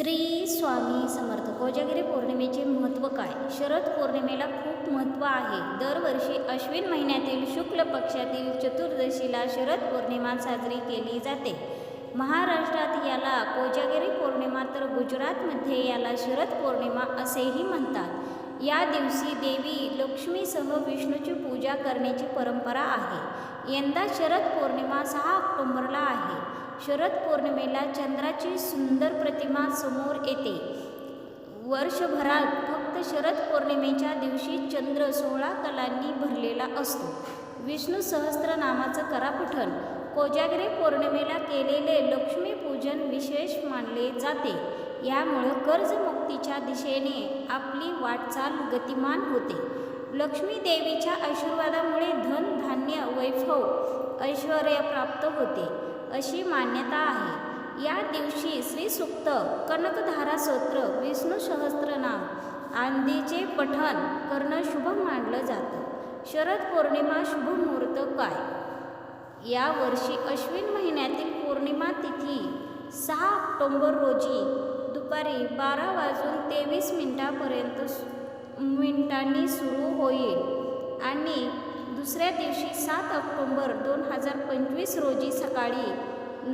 श्री स्वामी समर्थ. कोजागिरी पौर्णिमेचे महत्त्व काय? शरद पौर्णिमेला खूप महत्त्व आहे. दरवर्षी अश्विन महिन्यातील शुक्ल पक्षातील चतुर्दशीला शरद पौर्णिमा साजरी केली जाते. महाराष्ट्रात याला कोजागिरी पौर्णिमा तर गुजरातमध्ये याला शरद पौर्णिमा असेही म्हणतात. या दिवशी देवी लक्ष्मीसह विष्णूची पूजा करण्याची परंपरा आहे. यंदा शरद पौर्णिमा सहा ऑक्टोंबरला आहे. शरद पौर्णिमेला चंद्राची सुंदर प्रतिमा समोर येते. वर्षभरात फक्त शरद पौर्णिमेच्या दिवशी चंद्र सोळा कलांनी भरलेला असतो. विष्णू सहस्त्रनामाचं करा पठण कोजागिरी पौर्णिमेला केलेले लक्ष्मीपूजन विशेष मानले जाते. यामुळं कर्जमुक्तीच्या दिशेने आपली वाटचाल गतिमान होते. लक्ष्मी देवीच्या आशीर्वादामुळे धन धान्य वैभव ऐश्वर प्राप्त होते. अशी मान्यता आहे. या दिवशी श्रीसुक्त कनकधारा स्तोत्र विष्णू सहस्त्रनाम आंदीचे पठण करणं शुभ मानलं जातं. शरद पौर्णिमा शुभ मुहूर्त काय? या वर्षी अश्विन महिन्यातील पौर्णिमा तिथी सहा ऑक्टोंबर रोजी दुपारी बारा वाजून तेवीस मिनिटापर्यंत सु- मिनिटांनी सुरू होईल आणि दुसऱ्या दिवशी सात ऑक्टोंबर दोन हजार पंचवीस रोजी सकाळी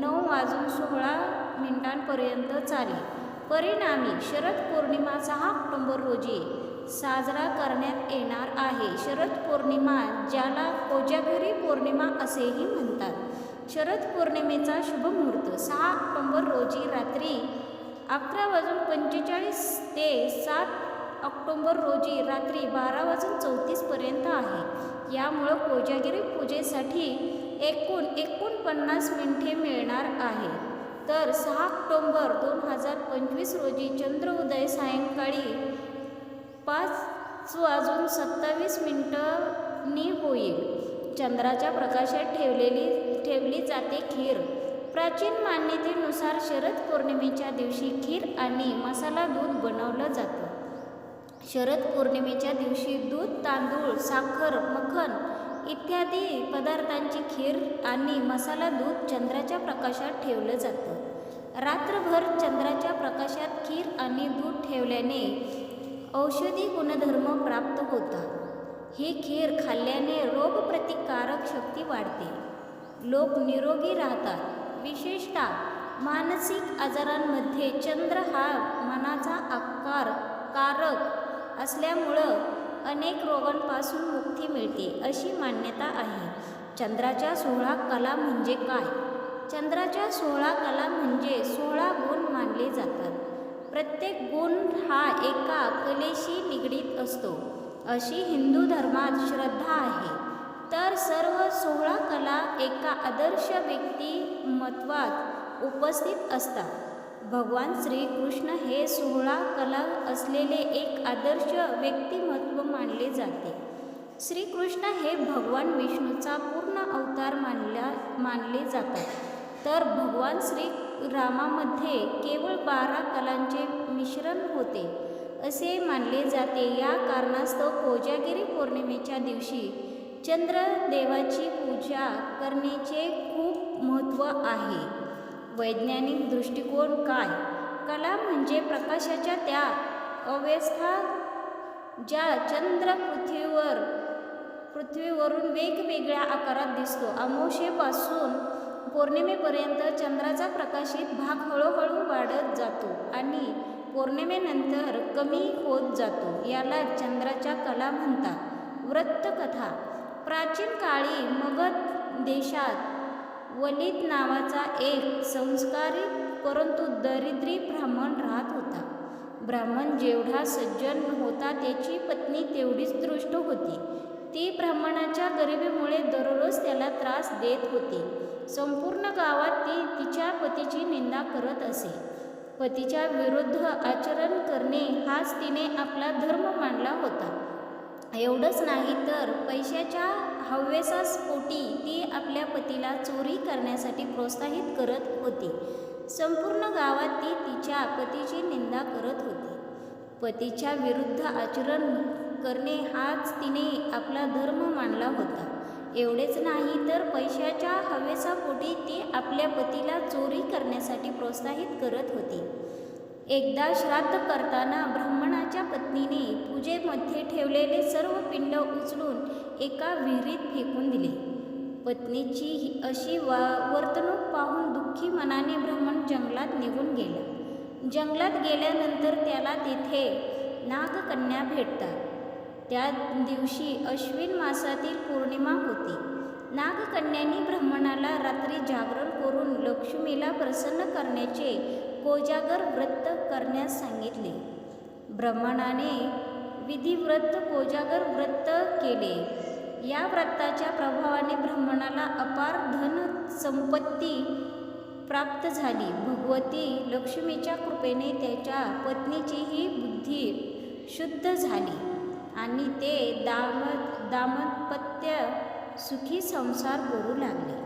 नऊ वाजून सोळा मिनिटांपर्यंत चालेल परिणामी शरद पौर्णिमा सहा ऑक्टोंबर रोजी साजरा करण्यात येणार आहे. शरद पौर्णिमा ज्याला कोजागिरी पौर्णिमा असेही म्हणतात. शरद पौर्णिमेचा शुभ मुहूर्त सहा ऑक्टोंबर रोजी रात्री अकरा वाजून पंचेचाळीस ते सात ऑक्टोंबर रोजी रात्री बारा वाजून चौतीसपर्यंत आहे. यामुळं कोजागिरी पूजेसाठी एकूण एकोणपन्नास मिनिटे मिळणार आहे. तर सहा ऑक्टोंबर दोन हजार पंचवीस रोजी चंद्रोदय सायंकाळी पाच वाजून सत्तावीस मिनिटांनी होईल. चंद्राच्या प्रकाशात ठेवलेली ठेवली जाते खीर. प्राचीन मान्यतेनुसार शरद पौर्णिमेच्या दिवशी खीर आणि मसाला दूध बनवलं जातं. शरद पौर्णिमेच्या दिवशी दूध तांदूळ साखर मखन इत्यादी पदार्थांची खीर आणि मसाला दूध चंद्राच्या प्रकाशात ठेवलं जातं. रात्रभर चंद्राच्या प्रकाशात खीर आणि दूध ठेवल्याने औषधी गुणधर्म प्राप्त होतात. ही खीर खाल्ल्याने रोगप्रतिकारक शक्ती वाढते. लोक निरोगी राहतात. विशेषतः मानसिक आजारांमध्ये चंद्र हा मनाचा आकार कारक असल्यामुळं अनेक रोगांपासून मुक्ती मिळते अशी मान्यता आहे. चंद्राच्या सोळा कला म्हणजे काय? चंद्राच्या सोळा कला म्हणजे सोळा गुण मानले जातात. प्रत्येक गुण हा एका कलेशी निगडीत असतो. अशी हिंदू धर्मात श्रद्धा आहे. तर सर्व सोळा कला एका आदर्श व्यक्तिमत्वात उपस्थित असतात. भगवान श्रीकृष्ण हे सोहळा कला असलेले एक आदर्श व्यक्तिमत्व मानले जाते. श्रीकृष्ण हे भगवान विष्णूचा पूर्ण अवतार मानल्या मानले जातात. तर भगवान श्री रामामध्ये केवळ बारा कलांचे मिश्रण होते असे मानले जाते. या कारणास्तव कोजागिरी पौर्णिमेच्या दिवशी चंद्रदेवाची पूजा करण्याचे खूप महत्त्व आहे. वैज्ञानिक दृष्टिकोन काय? कला म्हणजे प्रकाशाच्या त्या अवस्था ज्या चंद्र पृथ्वीवर पृथ्वीवरून वेगवेगळ्या आकारात दिसतो. अमावस्येपासून पौर्णिमेपर्यंत चंद्राचा प्रकाशित भाग हळूहळू वाढत जातो आणि पौर्णिमेनंतर कमी होत जातो याला चंद्राच्या कला म्हणतात. वृत्तकथा. प्राचीन काळी मगध देशात वलित नावाचा एक संस्कारित परंतु दरिद्री ब्राह्मण राहत होता. ब्राह्मण जेवढा सज्जन होता त्याची पत्नी तेवढीच दृष्ट होती. ती ब्राह्मणाच्या गरिबीमुळे दररोज त्याला त्रास देत होती. संपूर्ण गावात ती तिच्या पतीची निंदा करत असे. पतीच्या विरुद्ध आचरण करणे हाच तिने आपला धर्म मानला होता. एवढंच नाही तर पैशाच्या हव्यसास्पोटी ती आपल्या पतीला चोरी करण्यासाठी प्रोत्साहित करत होती. संपूर्ण गावात ती तिच्या पतीची निंदा करत होती. पतीच्या विरुद्ध आचरण करणे हाच तिने आपला धर्म मानला होता. एवढेच नाही तर पैशाच्या हवेसापोटी ती आपल्या पतीला चोरी करण्यासाठी प्रोत्साहित करत होती. एकदा श्राद्ध करताना ब्राह्मणाच्या पत्नीने पूजेमध्ये ठेवलेले सर्व पिंड उचलून एका विहिरीत फेकून दिले. पत्नीची ही अशी वा वर्तणूक पाहून दुःखी मनाने ब्राह्मण जंगलात निघून गेला. जंगलात गेल्यानंतर त्याला तिथे नागकन्या भेटतात. त्या दिवशी अश्विन मासातील पौर्णिमा होती. नागकन्यांनी ब्राह्मणाला रात्री जागरण करून लक्ष्मीला प्रसन्न करण्याचे कोजागर व्रत करण्यास सांगितले. ब्राह्मणाने विधिव्रत कोजागर व्रत केले. या व्रताच्या प्रभावाने ब्राह्मणाला अपार धन संपत्ती प्राप्त झाली. भगवती लक्ष्मीच्या कृपेने त्याच्या पत्नीचीही बुद्धी शुद्ध झाली आणि ते दाम दाम्पत्य सुखी संसार करू लागले.